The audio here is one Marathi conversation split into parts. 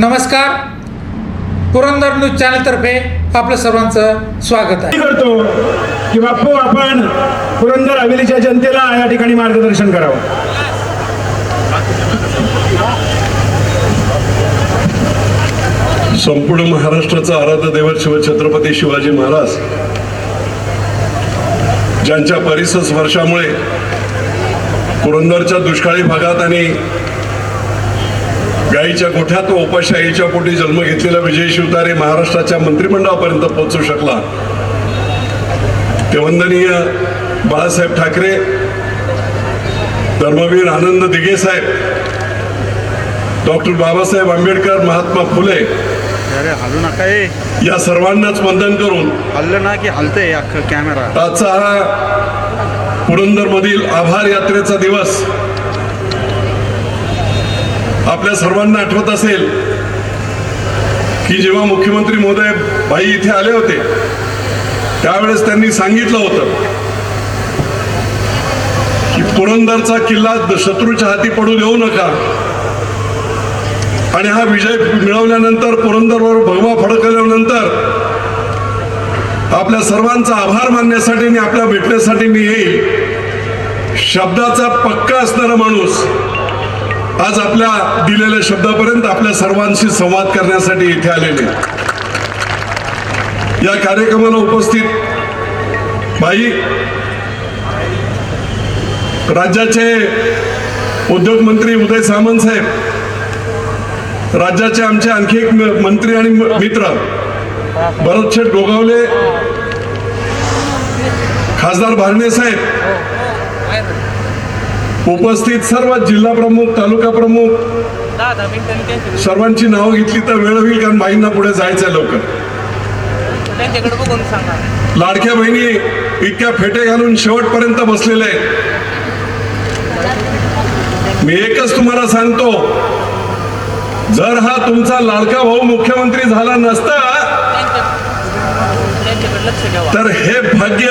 नमस्कार. पुरंदर न्यूज चॅनलतर्फे आपलं सर्वांचं स्वागत आहे. करतो की बाप्पू आपण पुरंदर हवेलीच्या जनतेला या ठिकाणी मार्गदर्शन करावं. संपूर्ण महाराष्ट्राचा आराध्य दैवत शिवछत्रपती शिवाजी महाराज ज्यांच्या परिसर वर्षामुळे पुरंदरच्या दुष्काळी भागात आणि गाईच्या गोठ्यात व उपाशाहीच्या पोटी जन्म घेतलेला विजय शिवतारे महाराष्ट्राच्या मंत्रिमंडळापर्यंत पोहोचू शकला. ते वंदनीय बाळासाहेब ठाकरे धर्मवीर आनंद दिघे साहेब डॉक्टर बाबासाहेब आंबेडकर महात्मा फुले अरे हलू नका या सर्वांनाच वंदन करून हल्लं ना की हलतंय अख्खं कॅमेरा आजचा हा पुरंदरमधील आभार यात्रेचा दिवस आपल्या सर्वांना आठवत असेल की जेव्हा मुख्यमंत्री महोदय भाई इथे आले होते त्यावेळेस त्यांनी सांगितलं होतं की पुरंदरचा किल्ला शत्रूच्या हाती पडू देऊ नका. आणि हा विजय मिळवल्यानंतर पुरंदरवर भगवा फडकल्यानंतर आपल्या सर्वांचा आभार मानण्यासाठी आणि आपल्या भेटण्यासाठी मी येईल. शब्दाचा पक्का असणारा माणूस आज आपल्या दिलेल्या शब्दापर्यंत आपल्या सर्वांशी संवाद करण्यासाठी इथे आलेले. या कार्यक्रमाला उपस्थित भाई राज्याचे उद्योग मंत्री उदय सामंत साहेब राज्याचे आमचे आणखी एक मंत्री आणि मित्र भरतशेठ गोगावले खासदार भारणे साहेब उपस्थित सर्व जिल्हा प्रमुख तालुका प्रमुख. सर्वांची नावं घेतली तर वेळ होईल कारण बाईंना पुढे जायचंय लवकर. त्यांच्याकडे बघून सांगा. लाडक्या बहिणी इतक्या फेटे घालून शेवटपर्यंत बसलेले आहेत. मी एकच तुम्हाला सांगतो जर हा तुमचा लाडका भाऊ मुख्यमंत्री झाला नसता तर हे भाग्य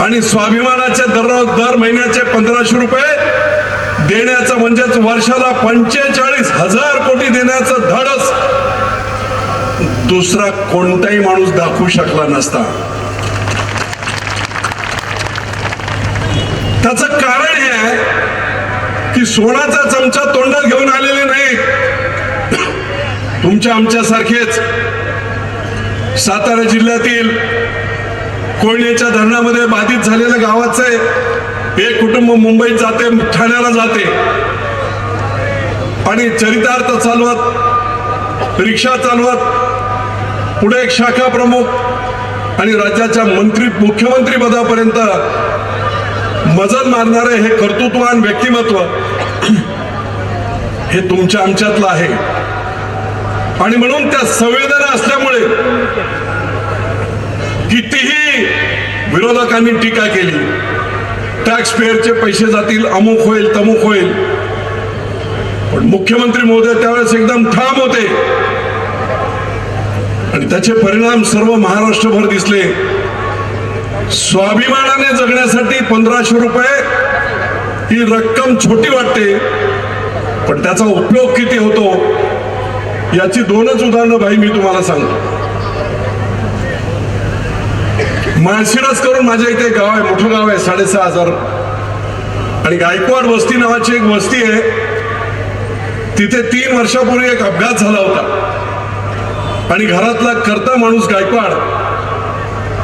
आणि स्वाभिमानाचे दर दर महिन्याचे पंधराशे रुपये देण्याचं म्हणजेच वर्षाला पंचेचाळीस हजार कोटी देण्याचं धडच दुसरा कोणताही माणूस दाखवू शकला नसता. त्याच कारण हे आहे की सोनाचा चमचा तोंडात घेऊन आलेले नाही. तुमच्या आमच्यासारखेच सातारा जिल्ह्यातील कोयनेच्या धरणामध्ये बाधित झालेलं गावाचं आहे. एक कुटुंब मुंबईत जाते ठाण्याला जाते. आणि चरितार्थ चालवत रिक्षा चालवत पुढे एक शाखा प्रमुख आणि राज्याच्या मंत्री मुख्यमंत्री पदापर्यंत मजल मारणारे हे कर्तृत्ववान व्यक्तिमत्व हे तुमच्या आमच्यातलं आहे. आणि म्हणून त्या संवेदना असल्यामुळे कितीही विरोधकांनी टीका केली टॅक्स पेअरचे पैसे जातील अमुक होईल तमुक होईल. पण मुख्यमंत्री महोदय त्यावेळेस एकदम ठाम होते. आणि त्याचे परिणाम सर्व महाराष्ट्रभर दिसले. स्वाभिमानाने जगण्यासाठी पंधराशे रुपये ही रक्कम छोटी वाटते पण त्याचा उपयोग किती होतो याची दोनच उदाहरणं भाई मी तुम्हाला सांगतो. माळशिरस करून माझ्या इथे गाव आहे मोठं गाव आहे साडेसहा हजार. आणि गायकवाड वस्ती नावाची एक वस्ती आहे. तिथे तीन वर्षापूर्वी एक अपघात झाला होता. आणि घरातला करता माणूस गायकवाड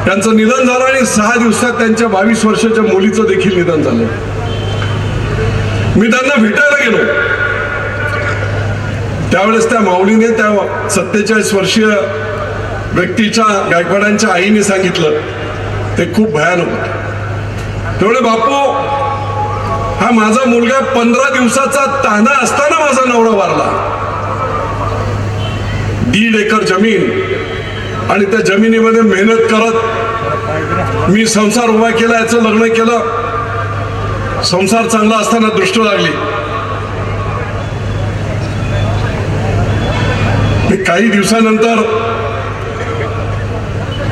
त्यांचं निधन झालं आणि सहा दिवसात त्यांच्या बावीस वर्षाच्या मुलीचं देखील निधन झालं. मी त्यांना भेटायला गेलो. त्यावेळेस त्या माऊलीने त्या सत्तेचाळीस वर्षीय व्यक्तीच्या गायकवाडांच्या आईने सांगितलं. ते खूप भयानक होत. तेवढे बापू हा माझा मुलगा पंधरा दिवसाचा ताना असताना माझा नवरा वारला. दीड एकर जमीन आणि त्या जमिनीमध्ये मेहनत करत मी संसार उभा केला याचं लग्न केलं. संसार चांगला असताना दृष्ट लागली. मी काही दिवसानंतर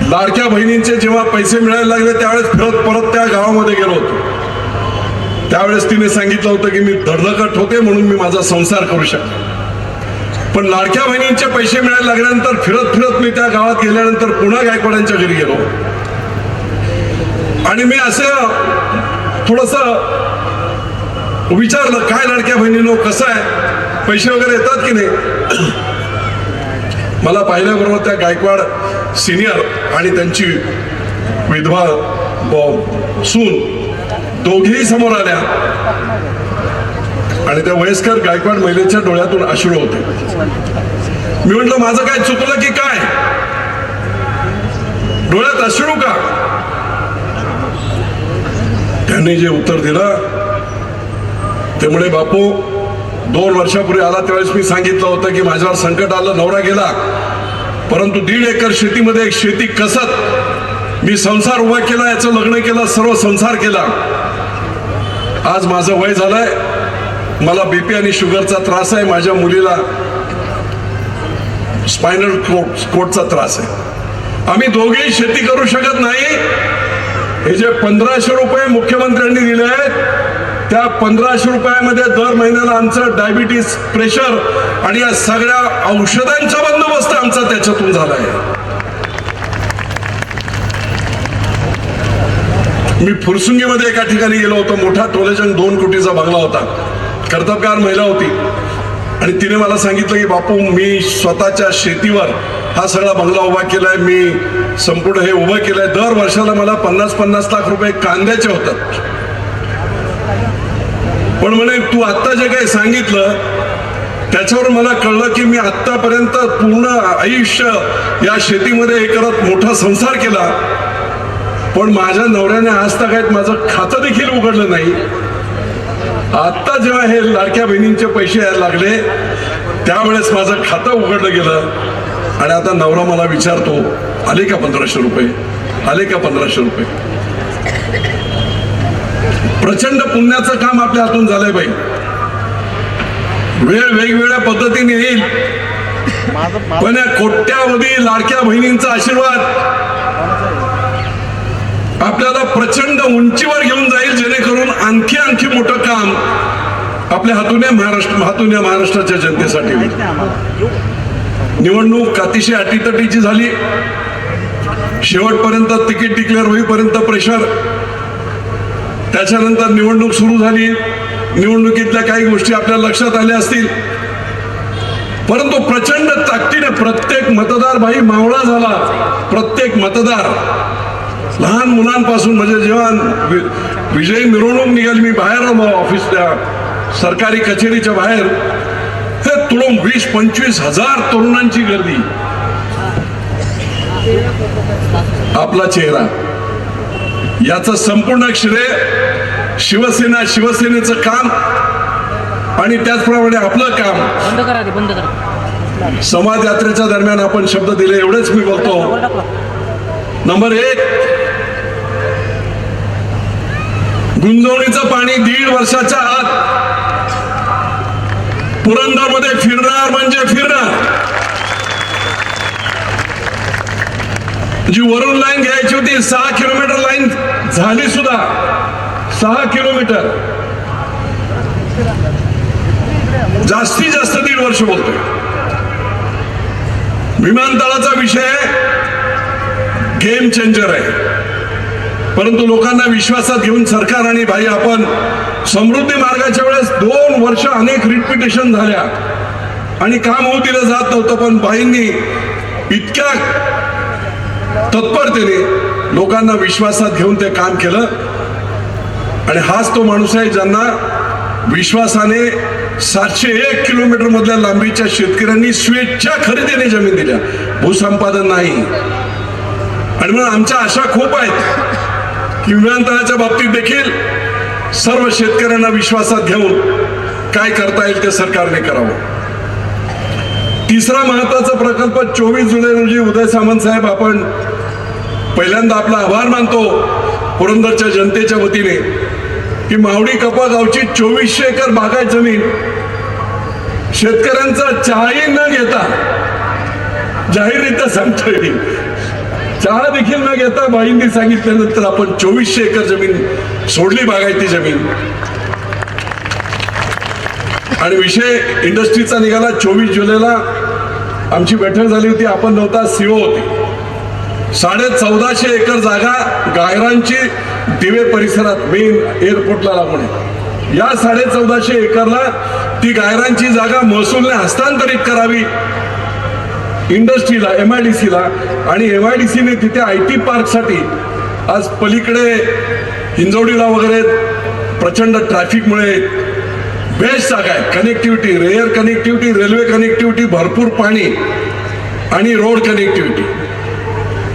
लाडक्या बहिणींचे जेव्हा पैसे मिळायला लागले त्यावेळेस फिरत परत त्या गावामध्ये गेलो होतो. त्यावेळेस तिने सांगितलं होतं की मी धडधकट होते म्हणून मी माझा संसार करू शकतो. पण लाडक्या बहिणींचे पैसे मिळायला लागल्यानंतर फिरत फिरत मी त्या गावात गेल्यानंतर पुन्हा गायकवाडांच्या घरी गेलो. आणि मी असं थोडस विचारलं काय लाडक्या बहिणीनो कसं आहे? पैसे वगैरे येतात की नाही? मला पाहिल्याबरोबर त्या गायकवाड सिनियर आणि त्यांची विधवा सून दोघेही समोर आल्या. आणि त्या वयस्कर गायकवाड महिलेच्या डोळ्यातून अश्रू होते. मी म्हटलं माझं काय चुकलं की काय? डोळ्यात अश्रू का? त्यांनी जे उत्तर दिलं ते म्हणे बापू दोन वर्षापूर्वी आला त्यावेळेस मी सांगितलं होतं की माझ्यावर संकट आलं नवरा गेला. परंतु दीड एकर शेतीमध्ये एक शेती कसत मी संसार उभा केला याचं लग्न केलं सर्व संसार केला. आज माझं वय झालंय. मला बीपी आणि शुगरचा त्रास आहे. माझ्या मुलीला स्पायनल कोट कोटचा त्रास आहे. आम्ही दोघेही शेती करू शकत नाही. हे जे पंधराशे रुपये मुख्यमंत्र्यांनी दिले आहेत त्या पंधराशे रुपयामध्ये दर महिन्याला आमचं डायबिटीस प्रेशर आणि या सगळ्या औषधांचा बंदोबस्त आमचा त्याच्यातून झाला आहे. मी फुरसुंगीमध्ये एका ठिकाणी गेलो होतो. मोठा टोलेजंग दोन कोटीचा बंगला होता. कर्तबगार महिला होती. आणि तिने मला सांगितलं की बापू मी स्वतःच्या शेतीवर हा सगळा बंगला उभा केलाय. मी संपूर्ण हे उभं केलंय. दर वर्षाला मला पन्नास पन्नास लाख रुपये कांद्याचे होतात. पण म्हणे तू आत्ता जे काही सांगितलं त्याच्यावर मला कळलं की मी आत्तापर्यंत पूर्ण आयुष्य या शेतीमध्ये हे करत मोठा संसार केला. पण माझ्या नवऱ्याने आज तक माझं खातं देखील उघडलं नाही. आत्ता जेव्हा हे लाडक्या बहिणींचे पैसे यायला लागले त्यावेळेस माझं खातं उघडलं गेलं. आणि आता नवरा मला विचारतो आले का पंधराशे रुपये? आले का पंधराशे रुपये? प्रचंड पुण्याचं काम आपल्या हातून झालंय बाई. वेळ वेगवेगळ्या पद्धतीने येईल. पण या कोट्यावधी लाडक्या बहिणींचा आशीर्वाद आपल्याला प्रचंड उंचीवर घेऊन जाईल जेणेकरून आणखी आणखी मोठं काम आपल्या हातून या महाराष्ट्र हातून या महाराष्ट्राच्या जनतेसाठी निवडणूक अतिशय अटीतटीची झाली. शेवटपर्यंत तिकीट डिक्लेअर होईपर्यंत प्रेशर त्याच्यानंतर निवडणूक सुरू झाली. निवडणुकीतल्या काही गोष्टी आपल्या लक्षात आल्या असतील. परंतु प्रचंड ताकदीने प्रत्येक मतदार भाई मावळा झाला. प्रत्येक मतदार लहान मुलांपासून म्हणजे जेव्हा वि- विजयी मिरवणूक निघाली मी बाहेर आलो ऑफिसच्या सरकारी कचेरीच्या बाहेर. हे तुळून वीस पंचवीस हजार तरुणांची गर्दी. आपला चेहरा. याचं संपूर्ण श्रेय शिवसेना शिवसेनेचं काम आणि त्याचप्रमाणे आपलं काम. बंद करा ते बंद करा. समाज यात्रेच्या दरम्यान आपण शब्द दिले एवढेच मी बोलतो. नंबर एक गुंजवणीचं पाणी दीड वर्षाच्या आत पुरंदरमध्ये फिरणार म्हणजे फिरणार. जी वरून लाईन घ्यायची होती सहा किलोमीटर लाईन झाली सुद्धा. सहा किलोमीटर. जास्तीत जास्त दीड वर्ष बोलतोय. विमानतळाचा विषय गेम चेंजर आहे. परंतु लोकांना विश्वासात घेऊन सरकार आणि भाई आपण समृद्धी मार्गाच्या वेळेस दोन वर्ष अनेक रिपिटेशन झाल्या. आणि काम होऊ दिलं जात नव्हतं पण भाईंनी इतक्या तत्परतेने लोकांना विश्वासात घेऊन ते काम केलं. आणि हाच तो माणूस आहे ज्यांना विश्वासाने सातशे एक किलोमीटर मधल्या लांबीच्या शेतकऱ्यांनी स्वेच्छा खरेदीने जमीन दिल्या. भूसंपादन नाही. आणि म्हणून आमच्या आशा खूप आहेत की विमानतळाच्या बाबतीत देखील सर्व शेतकऱ्यांना विश्वासात घेऊन काय करता येईल ते सरकारने करावं. तिसरा महत्त्वाचा प्रकल्प चोवीस जुलै रोजी उदय सामंत साहेब आपण पहिल्यांदा आपला आभार मानतो. पुरंदरच्या जनतेच्या वतीने. की मावडी कपा गावची चोवीसशे एकर बागाय जमीन शेतकऱ्यांचा चहाही न घेता जाहीररित्या सांगतोय चहा देखील न घेता बाईंनी सांगितल्यानंतर आपण चोवीसशे एकर जमीन सोडली बागायती जमीन. आणि विषय इंडस्ट्रीचा निघाला. चोवीस जुलैला आमची बैठक झाली होती. आपण नव्हता सीओ होती. साडे चौदाशे एकर जागा गायरांची दिवे परिसरात मेन एअरपोर्टला लागून आहे. या साडे चौदाशे एकरला ती गायरांची जागा महसूलने हस्तांतरित करावी. इंडस्ट्रीला एम आय डी सीला आणि एम आय डी सीने तिथे आय टी पार्कसाठी आज पलीकडे हिंजवडीला वगैरे प्रचंड ट्रॅफिकमुळे बेस्ट जागा आहे. Connectivity rare connectivity railway connectivity भरपूर पाणी आणि रोड कनेक्टिव्हिटी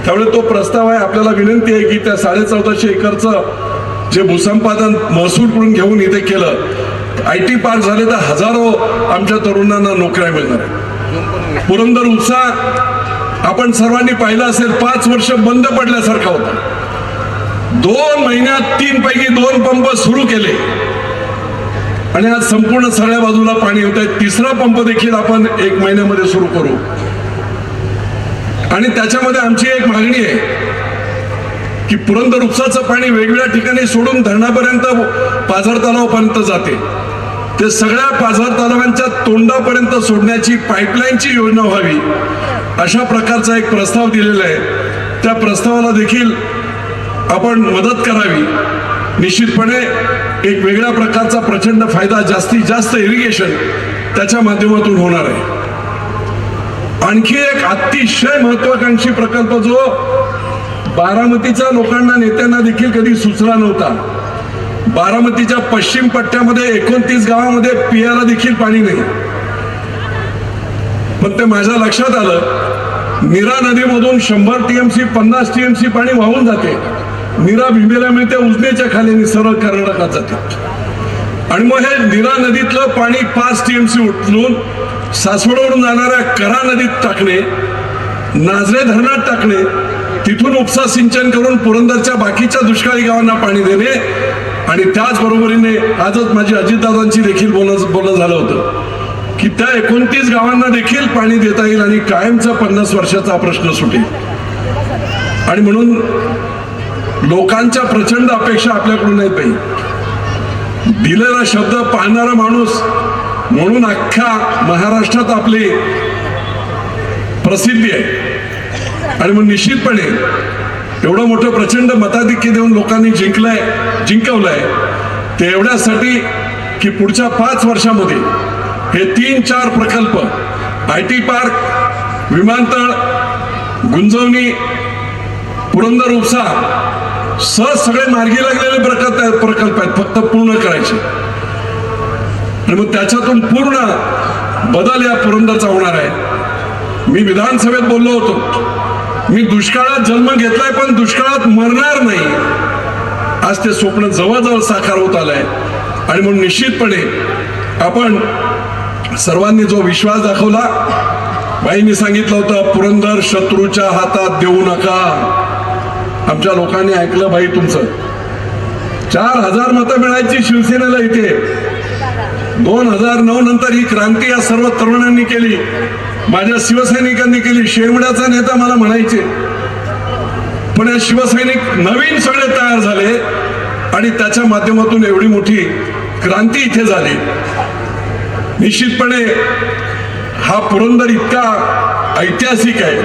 त्यामुळे तो प्रस्ताव आहे आपल्याला विनंती आहे की त्या साडे चौदाशे एकरचं जे भूसंपादन महसूलकडून घेऊन इथे केलं आय टी पार्क झाले तर हजारो आमच्या तरुणांना नोकऱ्या मिळणार आहेत. पुरंदर उत्साह आपण सर्वांनी पाहिलं असेल पाच वर्ष बंद पडल्यासारखा होता. दोन महिन्यात तीन पैकी दोन पंप सुरू केले. आणि आज संपूर्ण सगळ्या बाजूला पाणी होत आहे. तिसरा पंप देखील आपण एक महिन्यामध्ये सुरू करू. आणि त्याच्यामध्ये आमची एक मागणी आहे की पुरंदर उपसाचं पाणी वेगवेगळ्या ठिकाणी सोडून धरणापर्यंत पाझर तलावापर्यंत जाते. ते सगळ्या पाझर तलावांच्या तोंडापर्यंत सोडण्याची पाईपलाईनची योजना व्हावी अशा प्रकारचा एक प्रस्ताव दिलेला आहे. त्या प्रस्तावाला देखील आपण मदत करावी. निश्चितपणे एक वेगळ्या प्रकारचा प्रचंड फायदा जास्तीत जास्त इरिगेशन त्याच्या माध्यमातून होणार आहे. आणखी एक अतिशय महत्वाकांक्षी प्रकल्प जो बारामतीच्या लोकांना नेत्यांना देखील कधी सुचला नव्हता. बारामतीच्या पश्चिम पट्ट्यामध्ये एकोणतीस गावामध्ये पियाला देखील पाणी नाही. पण ते माझ्या लक्षात आलं मीरा नदीमधून शंभर टीएमसी पन्नास टीएमसी पाणी वाहून जाते. मीरा भीमेला मिळते उजनेच्या खाली सरळ कर्नाटकात जाते. आणि मग हे नीरा नदीतलं पाणी पाच टीएमसी उचलून सासवडवरून जाणाऱ्या करा नदीत टाकणे नाझरे धरणात टाकणे तिथून उपसा सिंचन करून पुरंदरच्या बाकीच्या दुष्काळी गावांना पाणी देणे आणि त्याचबरोबरीने आजच माझी अजितदादांची देखील बोलणं बोलणं झालं होतं की त्या एकोणतीस गावांना देखील पाणी देता येईल आणि कायमचा पन्नास वर्षाचा प्रश्न सुटेल. आणि म्हणून लोकांच्या प्रचंड अपेक्षा आपल्याकडून नाही पाहिजे दिलेला शब्द पाळणारा माणूस म्हणून अख्ख्या महाराष्ट्रात आपली प्रसिद्धी आहे. आणि मग निश्चितपणे एवढं मोठं प्रचंड मताधिक्य देऊन लोकांनी जिंकलंय जिंकवलंय ते एवढ्यासाठी की पुढच्या पाच वर्षामध्ये हे तीन चार प्रकल्प आय टी पार्क विमानतळ गुंजवणी पुरंदर उपसा सहज सगळे मार्गी लागलेले प्रकल्प आहेत प्रकल्प आहेत फक्त पूर्ण करायचे. आणि मग त्याच्यातून पूर्ण बदल या पुरंदरचा होणार आहे. मी विधानसभेत बोललो होतो. मी दुष्काळात जन्म घेतलाय पण दुष्काळात मरणार नाही. आज ते स्वप्न जवळजवळ साकार होत आलंय. आणि म्हणून निश्चितपणे आपण सर्वांनी जो विश्वास दाखवला बाईंनी सांगितलं होतं पुरंदर शत्रूच्या हातात देऊ नका. आमच्या लोकांनी ऐकलं बाई तुमचं. चार हजार मतं मिळायची शिवसेनेला इथे. दोन हजार नऊ नंतर ही क्रांती या सर्व तरुणांनी केली. माझ्या शिवसैनिकांनी केली. शेवड्याचा नेता मला म्हणायचे. पण या शिवसैनिक नवीन सगळे तयार झाले आणि त्याच्या माध्यमातून एवढी मोठी क्रांती इथे झाली. निश्चितपणे हा पुरंदर इतका ऐतिहासिक आहे.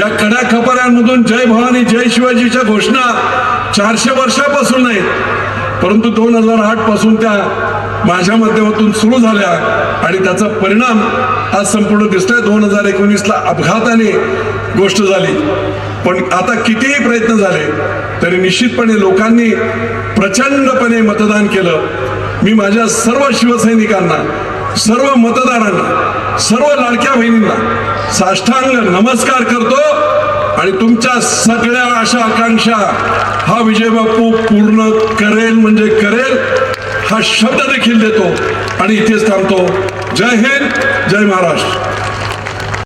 या कड्या खपऱ्यांमधून जय भवानी जय शिवाजीच्या घोषणा चारशे वर्षापासून नाहीत. परंतु दोन हजार आठपासून त्या माझ्या माध्यमातून सुरू झाल्या आणि त्याचा परिणाम आज संपूर्ण दिसतोय. दोन हजार एकोणीसला अपघाताने गोष्ट झाली. पण आता कितीही प्रयत्न झाले तरी निश्चितपणे लोकांनी प्रचंडपणे मतदान केलं. मी माझ्या सर्व शिवसैनिकांना सर्व मतदारांना सर्व लाडक्या बहिणींना साष्टांग नमस्कार करतो आणि तुमच्या सगळ्या आशा आकांक्षा हा विजय बापू पूर्ण करेल म्हणजे करेल. हा शब्द देखील देतो आणि इथेच थांबतो. जय हिंद जय महाराष्ट्र.